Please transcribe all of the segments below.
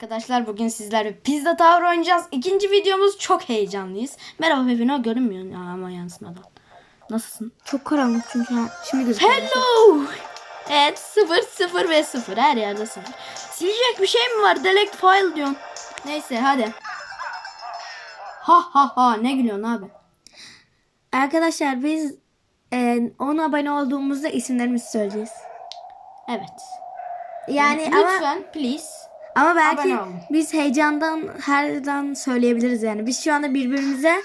arkadaşlar. Bugün sizlerle Pizza Tower oynayacağız. İkinci videomuz çok heyecanlıyız. Merhaba Pepino görünmüyor ya ama yansımadan. Nasılsın? Çok karanlık çünkü ha. Şimdi gözüküyor. Hello. Evet 0 0 ve 0 her yerde 0. Silecek bir şey mi var? Delete file diyorsun. Neyse hadi. Ha ha ha ne gülüyorsun abi? Arkadaşlar biz e, 10 abone olduğumuzda isimlerimizi söyleyeceğiz. Evet. Yani ama Lütfen please. Ama belki abone olun. biz heyecandan her an söyleyebiliriz yani. Biz şu anda birbirimize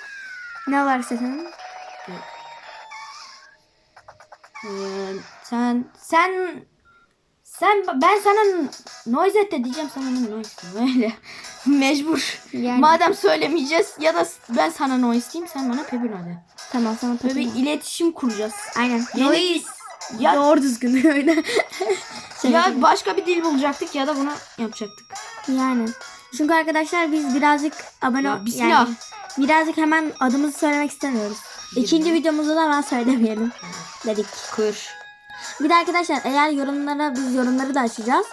ne var efendim? Ee, sen sen sen ben sana noise et de diyeceğim sana noise öyle mecbur. Yani. Madem söylemeyeceğiz ya da ben sana noise diyeyim sen bana Pepino de. Tamam sana Böyle bir tabii. iletişim kuracağız. Aynen. Yeni ya, Doğru düzgün öyle. Ya başka bir dil bulacaktık ya da bunu yapacaktık. Yani. Çünkü arkadaşlar biz birazcık abone Ya, bismillah. yani birazcık hemen adımızı söylemek istemiyoruz. İkinci videomuzda da hemen söylemeyelim dedik. Kır. Bir de arkadaşlar eğer yorumlara biz yorumları da açacağız.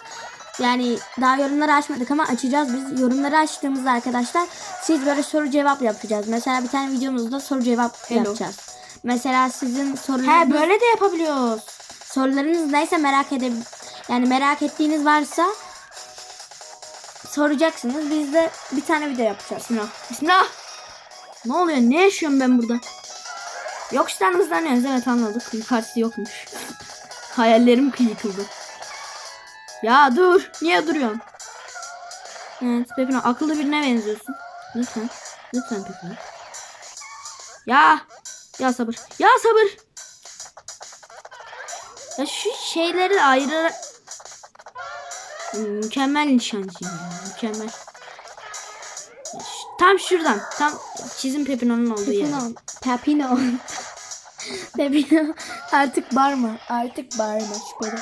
Yani daha yorumları açmadık ama açacağız. Biz yorumları açtığımızda arkadaşlar siz böyle soru cevap yapacağız. Mesela bir tane videomuzda soru cevap Hello. yapacağız. Mesela sizin He sorularınız, böyle de yapabiliyoruz. sorularınız neyse merak edeb yani merak ettiğiniz varsa soracaksınız. Biz de bir tane video yapacağız. Bismillah. Bismillah. Ne oluyor? Ne yaşıyorum ben burada? Yokuştan hızlanıyoruz. Evet anladık. Yukarısı yokmuş. Hayallerim yıkıldı. Ya dur. Niye duruyorsun? Evet Pepino akıllı birine benziyorsun. Lütfen. Lütfen Pepino. Ya. Ya sabır. Ya sabır. Ya şu şeyleri ayrı... Mükemmel nişancıyım ya. Mükemmel. Tam şuradan. Tam çizim Pepino'nun olduğu yer. Pepino. Pepino. Pepino. Artık bağırma. Artık bağırma. Şüpheli.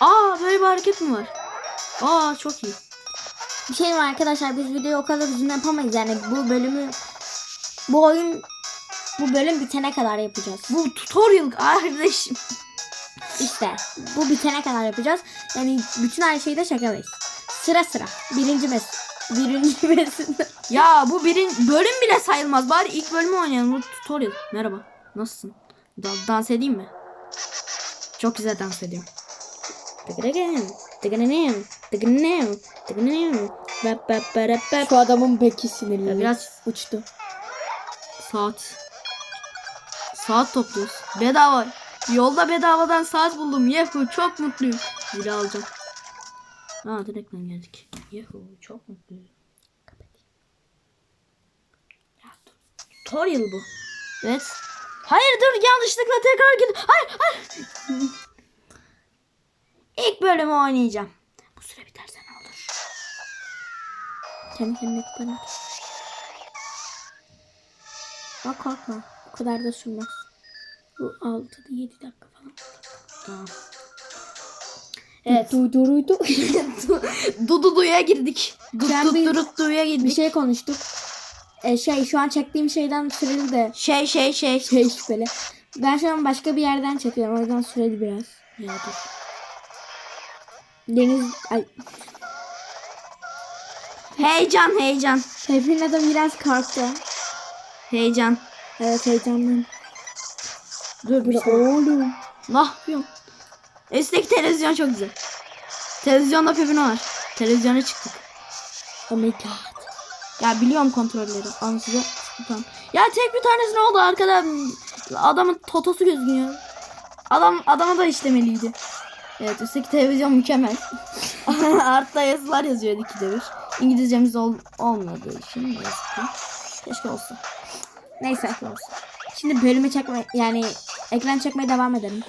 Aa böyle bir hareket mi var? Aa çok iyi. Bir şey var arkadaşlar biz videoyu o kadar uzun yapamayız yani bu bölümü bu oyun bu bölüm bitene kadar yapacağız. Bu tutorial kardeşim. İşte bu bitene kadar yapacağız. Yani bütün her şeyi de çekemeyiz. Sıra sıra. Birinci mes. Birinci mesin. Ya bu birin bölüm bile sayılmaz. Bari ilk bölümü oynayalım. Bu tutorial. Merhaba. Nasılsın? Da- dans edeyim mi? Çok güzel dans ediyorum. Şu adamın beki sinirli. Biraz uçtu. Saat. Saat topluyoruz. Bedava. Yolda bedavadan saat buldum. Yehu çok mutluyum. Zili alacağım. Aa direkten geldik. Yehu çok mutluyum. Tutorial bu. Evet. Hayır dur yanlışlıkla tekrar git. Hayır hayır. İlk bölümü oynayacağım. Bu süre biterse ne olur? Kendi kendine kapanır. Bak korkma. O kadar da sürmez. Bu 6 7 dakika falan. Tamam. Evet. Duyduruydu. Dududu'ya girdik. Ben bir- Dududu'ya bir girdik. şey konuştuk. E, şey şu an çektiğim şeyden süreli de Şey şey şey. şey şüpheli. Ben şu an başka bir yerden çekiyorum. O yüzden süreli biraz. Ya dur. Deniz ay Heyecan heyecan. Tevfin de biraz korktu. Heyecan. Evet heyecanlıyım. Dur bir saniye. oğlum. Ne yapıyorsun? Üstteki televizyon çok güzel. Televizyonda Pepino var. Televizyona çıktık. Oh my god. Ya biliyorum kontrolleri. Size tamam. Ya tek bir tanesi ne oldu arkada? Adamın totosu gözüküyor. Adam adama da işlemeliydi. Evet üstteki televizyon mükemmel. Altta yazılar yazıyor ikide bir. İngilizcemiz ol, olmadığı için yazık. Keşke olsa. Neyse. Olsa. Şimdi bölümü çekme yani ekran çekmeye devam edelim.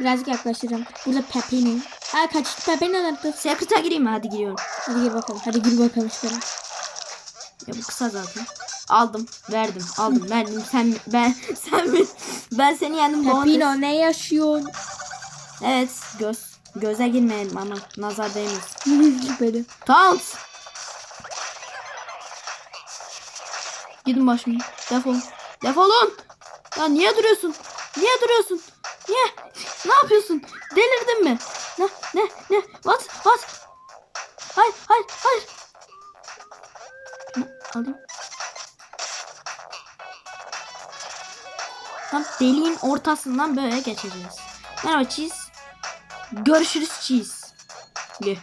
Birazcık yaklaştıracağım. Burada Pepini. Aa kaçtı Pepini nerede? Secret'a gireyim mi? Hadi giriyorum. Hadi gir bakalım. Hadi gir bakalım şöyle. Ya bu kısa zaten. Aldım, verdim, aldım, verdim. Sen ben sen mi? Ben seni yendim. Pepino ne yaşıyorsun? Evet, göz. Göze girmeyelim ama nazar değmesin. Şüpheli. Taunt. Gidin başımdan. Defolun. Defolun. Ya niye duruyorsun? Niye duruyorsun? Niye? Ne yapıyorsun? Delirdin mi? Ne? Ne? Ne? What? What? Hayır, hayır. hayır. Şunu alayım. Tam deliğin ortasından böyle geçeceğiz. Merhaba cheese. Görüşürüz cheese.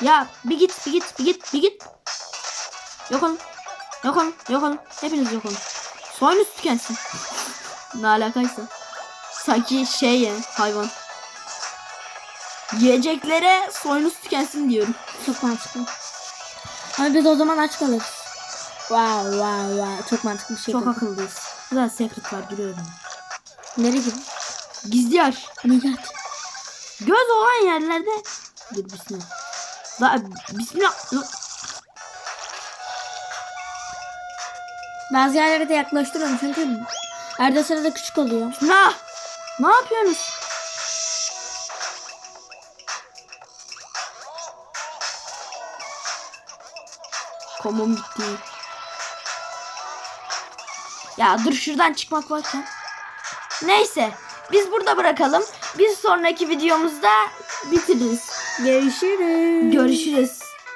ya bir git bir git bir git bir git. Yok olun. Yok olun. Yok olun. Hepiniz yok olun. Soyunuz tükensin. ne alakaysa. Sanki şey ya hayvan. Yiyeceklere soyunuz tükensin diyorum. Çok mantıklı. Ama biz o zaman aç kalırız. Wow wow wow. Çok mantıklı bir şey. Çok dedim. akıllıyız. Güzel secret var giriyorum. Nereye gibi? Gizli yer. Nihat. Göz olan yerlerde. Dur bismillah. La, bismillah. Bazı yerlere de yaklaştırıyorum çünkü arada sırada küçük oluyor. Bismillah. Ne yapıyorsunuz? Komum gitti. Ya dur şuradan çıkmak varken. Neyse. Biz burada bırakalım. Bir sonraki videomuzda bitiririz. Görüşürüz. Görüşürüz.